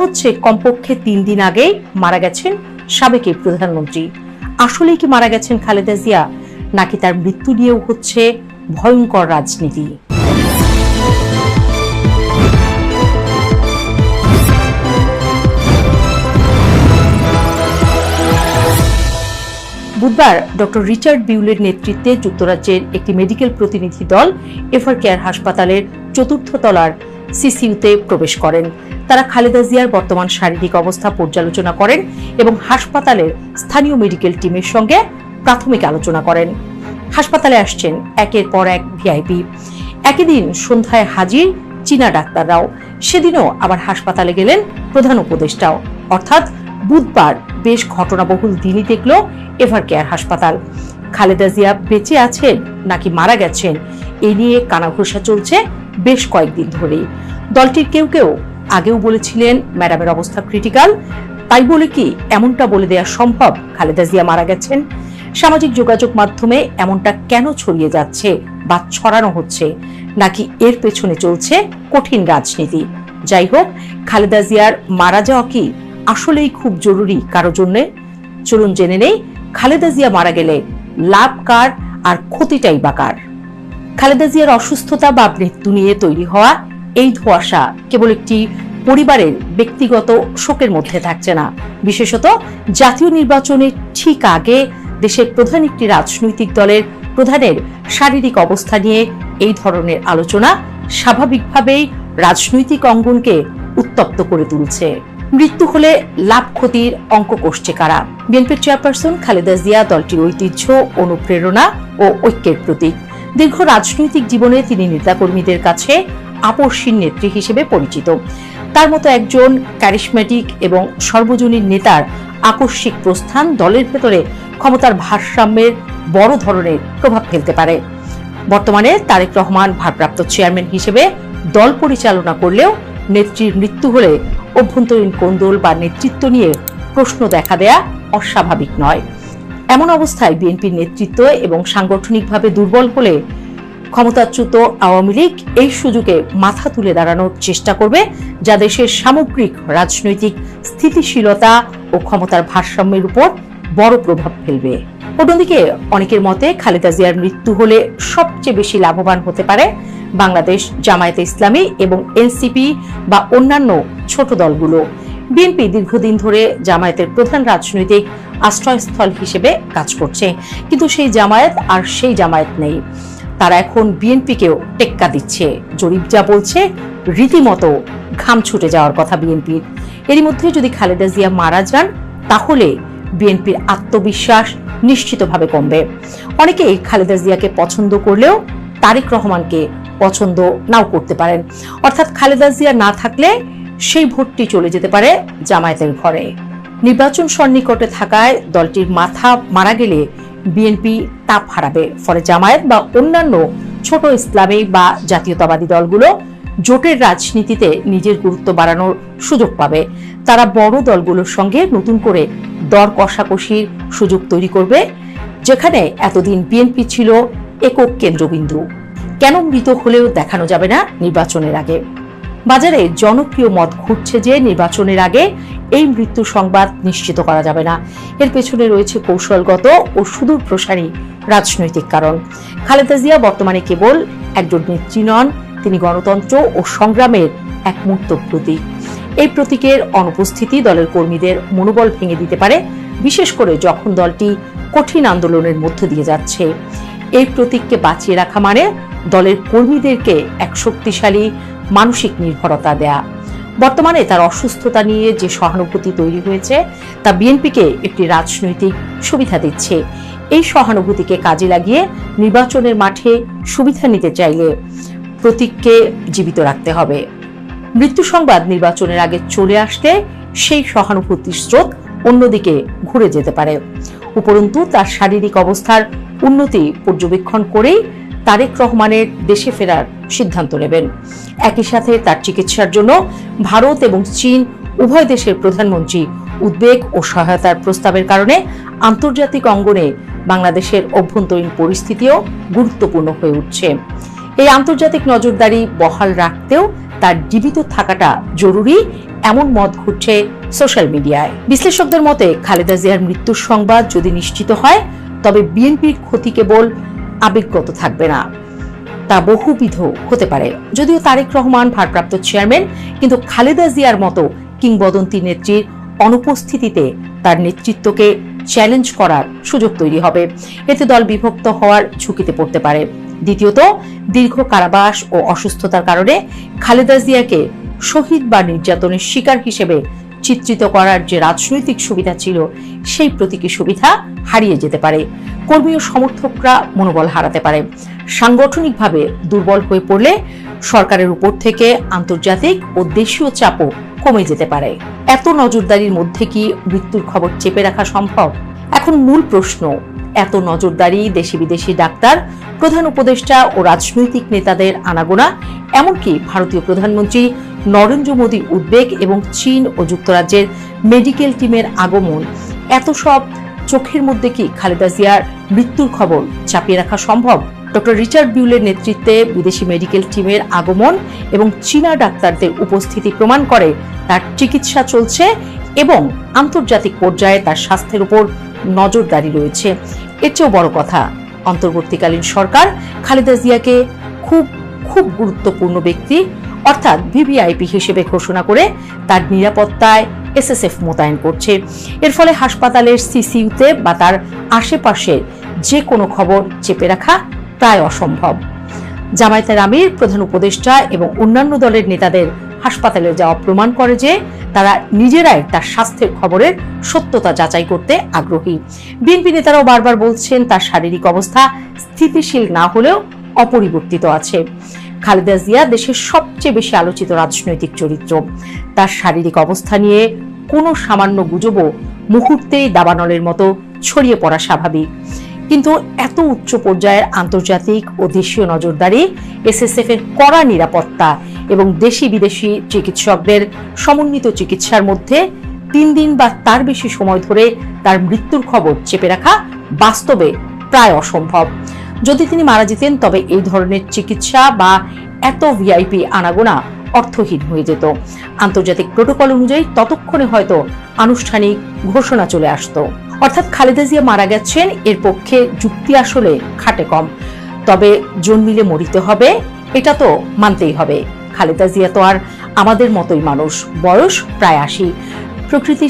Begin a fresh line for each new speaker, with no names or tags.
হচ্ছে, কমপক্ষে তিন দিন আগে মারা গেছেন সাবেক এই প্রধানমন্ত্রী। আসলেই কি মারা গেছেন খালেদা জিয়া, নাকি তার মৃত্যু নিয়েও হচ্ছে ভয়ঙ্কর রাজনীতি? বুধবার ডক্টর রিচার্ড বিউলের নেতৃত্বে যুক্তরাজ্যের একটি মেডিকেল প্রতিনিধি দল এফার কেয়ার হাসপাতালের চতুর্থ তলার সিসিইউতে প্রবেশ করেন। তারা খালেদা জিয়ার বর্তমান শারীরিক অবস্থা পর্যালোচনা করেন এবং হাসপাতালের স্থানীয় মেডিকেল টিমের সঙ্গে প্রাথমিক আলোচনা করেন। হাসপাতালে আসছেন একের পর এক ভিআইপি। একই দিন সন্ধ্যায় হাজির চীনা ডাক্তাররাও। সেদিনও আবার হাসপাতালে গেলেন প্রধান উপদেষ্টাও। অর্থাৎ বুধবার বেশ ঘটনাবহুল দিনই দেখল এভার কেয়ার হাসপাতাল। খালেদা জিয়া বেঁচে আছেন নাকি মারা গেছেন এ নিয়ে কানাঘোষা চলছে বেশ কয়েকদিন ধরেই। দলটির কেউ কেউ আগেও বলেছিলেন, ম্যাডামের অবস্থা ক্রিটিক্যাল তাই বলে কি এমনটা বলে দেওয়া সম্ভব? খালেদা জিয়া মারা গেছেন। সামাজিক যোগাযোগ মাধ্যমে এমনটা কেন ছড়িয়ে যাচ্ছে বা ছড়ানো হচ্ছে? নাকি এর পেছনে চলছে কঠিন রাজনীতি? যাই হোক, খালেদা জিয়ার মারা যাওয়া কি আসলেই খুব জরুরি কারও জন্যে? চলুন জেনে নেই, খালেদা জিয়া মারা গেলে লাভ কার আর ক্ষতিটাই বা কার? খালেদা জিয়ার অসুস্থতা বা মৃত্যু নিয়ে তৈরি হওয়া এই ধোঁয়াশা কেবল একটি পরিবারের ব্যক্তিগত শোকের মধ্যে থাকছে না। বিশেষত জাতীয় নির্বাচনের ঠিক আগে দেশের প্রধান একটি রাজনৈতিক দলের প্রধানের শারীরিক অবস্থা নিয়ে এই ধরনের আলোচনা স্বাভাবিকভাবেই রাজনৈতিক অঙ্গনকে উত্তপ্ত করে তুলছে। মৃত্যু হলে লাভ ক্ষতির অঙ্ক কষছে কারা? বিএনপির চেয়ারপারসন খালেদা জিয়া দলটির ঐতিহ্য, অনুপ্রেরণা ও ঐক্যের প্রতীক। দীর্ঘ রাজনৈতিক জীবনে তিনি নেতাকর্মীদের কাছে আপসীন নেত্রী হিসেবে পরিচিত। তার মতো একজন ক্যারিসমেটিক এবং সর্বজনীন নেতার আকস্মিক প্রস্থান দলের ভেতরে ক্ষমতার ভারসাম্যের বড় ধরনের প্রভাব ফেলতে পারে। বর্তমানে তারেক রহমান ভারপ্রাপ্ত চেয়ারম্যান হিসেবে দল পরিচালনা করলেও নেত্রীর মৃত্যু হলে অভ্যন্তরীণ কোন্দল বা নেতৃত্ব নিয়ে প্রশ্ন দেখা দেয়া অস্বাভাবিক নয়। এমন অবস্থায় বিএনপির নেতৃত্ব এবং সাংগঠনিকভাবে দুর্বল হলে ক্ষমতাচ্যুত আওয়ামী লীগ এই সুযোগে মাথা তুলে দাঁড়ানোর চেষ্টা করবে, যা দেশের সামগ্রিক, রাজনৈতিক স্থিতিশীলতা ও ক্ষমতার ভারসাম্যের উপর বড় প্রভাব ফেলবে। অন্যদিকে, অনেকের মতে খালেদা জিয়ার মৃত্যু হলে সবচেয়ে বেশি লাভবান হতে পারে বাংলাদেশ জামায়াতে ইসলামী এবং এনসিপি বা অন্যান্য ছোট দলগুলো। বিএনপি দীর্ঘদিন ধরে জামায়াতের প্রধান রাজনৈতিক আশ্রয়স্থল হিসেবে কাজ করছে। কিন্তু সেই জামায়াত আর সেই জামায়াত নেই। তারা এখন বিএনপিকেও টেক্কা দিচ্ছে। জরিপ যা বলছে, রীতিমতো ঘাম ছুটে যাওয়ার কথা বিএনপির এরই মধ্যে যদি খালেদা জিয়া মারা যান, তাহলে বিএনপির আত্মবিশ্বাস নিশ্চিতভাবে কমবে। অনেকেই খালেদা জিয়াকে পছন্দ করলেও তারেক রহমানকে পছন্দ নাও করতে পারেন। অর্থাৎ খালেদা জিয়া না থাকলে সেই ভোটটি চলে যেতে পারে জামায়াতের ঘরে। নির্বাচন সন্নিকটে থাকায় দলটির মাথা মারা গেলে বিএনপি তাপ হারাবে। ফলে জামায়াত বা অন্যান্য ছোট ইসলামী বা জাতীয়তাবাদী দলগুলো জোটের রাজনীতিতে নিজের গুরুত্ব বাড়ানোর সুযোগ পাবে। তারা বড় দলগুলোর সঙ্গে নতুন করে দর কষাকষির সুযোগ তৈরি করবে, যেখানে এতদিন বিএনপি ছিল একক কেন্দ্রবিন্দু। কেন মৃত হলেও দেখানো যাবে না নির্বাচনের আগে। বাজারে জনপ্রিয় মত ঘুরছে যে নির্বাচনের আগে এই মৃত্যু সংবাদ নিশ্চিত করা যাবে না। এর পেছনে রয়েছে কৌশলগত ও সুদূর প্রসারী রাজনৈতিক কারণ। খালেদা জিয়া বর্তমানে কেবল একজন নেত্রী নন, তিনি গণতন্ত্র ও সংগ্রামের এক মূর্ত প্রতীক। এই প্রতীকের অনুপস্থিতি দলের কর্মীদের মনোবল ভেঙে দিতে পারে, বিশেষ করে যখন দলটি কঠিন আন্দোলনের মধ্য দিয়ে যাচ্ছে। এই প্রতীককে বাঁচিয়ে রাখা মানে দলের কর্মীদেরকে এক শক্তিশালী মানসিক নির্ভরতা দেয়া। বর্তমানে তার অসুস্থতা নিয়ে যে সহানুভূতি তৈরি হয়েছে, তা বিএনপিকে একটি রাজনৈতিক সুবিধা দিচ্ছে। এই সহানুভূতিকে কাজে লাগিয়ে নির্বাচনের মাঠে সুবিধা নিতে চাইলে প্রতীককে জীবিত রাখতে হবে। মৃত্যু সংবাদ নির্বাচনের আগে চলে আসতে সেই সহানুভূতির স্রোত অন্যদিকে ঘুরে যেতে পারে। উপরন্তু তার শারীরিক অবস্থার উন্নতি পর্যবেক্ষণ করেই তারেক রহমানের দেশে ফেরার সিদ্ধান্ত নেবেন। একই সাথে তার চিকিৎসার জন্য ভারত এবং চীন উভয় দেশের প্রধানমন্ত্রী উদ্বেগ ও সহায়তার প্রস্তাবের কারণে আন্তর্জাতিক অঙ্গনে বাংলাদেশের অভ্যন্তরীণ পরিস্থিতিও গুরুত্বপূর্ণ হয়ে উঠছে। এই আন্তর্জাতিক নজরদারি বহাল রাখতেও তার জীবিত থাকাটা জরুরি, এমন মত ঘুরছে সোশ্যাল মিডিয়ায়। বিশ্লেষকদের মতে, খালেদা জিয়ার মৃত্যুর সংবাদ যদি নিশ্চিত হয়, তবে বিএনপির ক্ষতি কেবল আবেগগত থাকবে না। তা বহুবিধ হতে পারে। যদিও তারেক রহমান ভারপ্রাপ্ত চেয়ারম্যান, কিন্তু খালেদা জিয়ার মতো কিংবদন্তি নেত্রীর অনুপস্থিতিতে তার নেতৃত্বকে চ্যালেঞ্জ করার সুযোগ তৈরি হবে। এতে দল বিভক্ত হওয়ার ঝুঁকিতে পড়তে পারে। দ্বিতীয়ত, দীর্ঘ কারাবাস ও অসুস্থতার কারণে খালেদা জিয়াকে শহীদ বা নির্যাতনের শিকার হিসেবে চিত্রিত করার যে রাজনৈতিক সুবিধা ছিল, সেই প্রতীকী সুবিধা হারিয়ে যেতে পারে। কর্মী ও সমর্থকরা মনোবল হারাতে পারে। সাংগঠনিকভাবে দুর্বল হয়ে পড়লে সরকারের উপর থেকে আন্তর্জাতিক ও দেশীয় চাপও কমে যেতে পারে। এত নজরদারির মধ্যে কি মৃত্যুর খবর চেপে রাখা সম্ভব? এখন মূল প্রশ্ন, এত নজরদারি দেশি বিদেশি ডাক্তার, প্রধান উপদেষ্টা ও রাজনৈতিক নেতাদের আনাগোনা, এমনকি ভারতীয় প্রধানমন্ত্রী নরেন্দ্র মোদীর উদ্বেগ এবং চীন ও যুক্তরাজ্যের মেডিকেল টিমের আগমন। এত সব চোখের মধ্যে কি খালেদা জিয়ার মৃত্যুর খবর চাপিয়ে রাখা সম্ভব? ডক্টর রিচার্ড বিউলের নেতৃত্বে বিদেশি মেডিকেল টিমের আগমন এবং চীনা ডাক্তারদের উপস্থিতি প্রমাণ করে তার চিকিৎসা চলছে এবং আন্তর্জাতিক পর্যায়ে তার স্বাস্থ্যের উপর নজরদারি রয়েছে। এর চেয়েও বড় কথা, অন্তর্বর্তীকালীন সরকার খালেদা জিয়াকে খুব খুব গুরুত্বপূর্ণ ব্যক্তি অর্থাৎ ভিভিআইপি হিসেবে ঘোষণা করে তার নিরাপত্তায় এসএসএফ মোতায়েন করছে। এর ফলে হাসপাতালের সিসিইউতে বা তার আশেপাশে যে কোনো খবর চেপে রাখা প্রায় অসম্ভব। জামায়াতের আমির, প্রধান উপদেষ্টা এবং অন্যান্য দলের নেতাদের হাসপাতালে যাওয়া প্রমাণ করে যে তারা নিজেরাই তার স্বাস্থ্যের খবরের সত্যতা যাচাই করতে আগ্রহী। বিএনপি নেতারাও বারবার বলছেন, তার শারীরিক অবস্থা স্থিতিশীল না হলেও অপরিবর্তিত আছে। খালেদা জিয়া দেশের সবচেয়ে বেশি আলোচিত রাজনৈতিক চরিত্র। তার শারীরিক অবস্থা নিয়ে কোনো সামান্য গুজবও মুহূর্তেই দাবানলের মতো ছড়িয়ে পড়া স্বাভাবিক। কিন্তু এত উচ্চ পর্যায়ের আন্তর্জাতিক ও দেশীয় নজরদারি, এসএসএফ এর কড়া নিরাপত্তা এবং দেশি বিদেশি চিকিৎসকদের সমন্বিত চিকিৎসার মধ্যে তিন দিন বা তার বেশি সময় ধরে তার মৃত্যুর খবর চেপে রাখা বাস্তবে প্রায় অসম্ভব। যদি তিনি মারা যেতেন, তবে এই ধরনের চিকিৎসা বা এত ভিআইপি আনাগোনা অর্থহীন হয়ে যেত। আন্তর্জাতিক প্রোটোকল অনুযায়ী ততক্ষণে হয়তো আনুষ্ঠানিক ঘোষণা চলে আসতো। অর্থাৎ খালেদা জিয়া মারা গেছেন, এর পক্ষে যুক্তি আসলে খাটে কম। তবে জন্মিলে মরিতে হবে, এটা তো মানতেই হবে। খালেদা জিয়া তো আর আমাদের মতোই মানুষ, বয়স প্রায় আশি। প্রকৃতির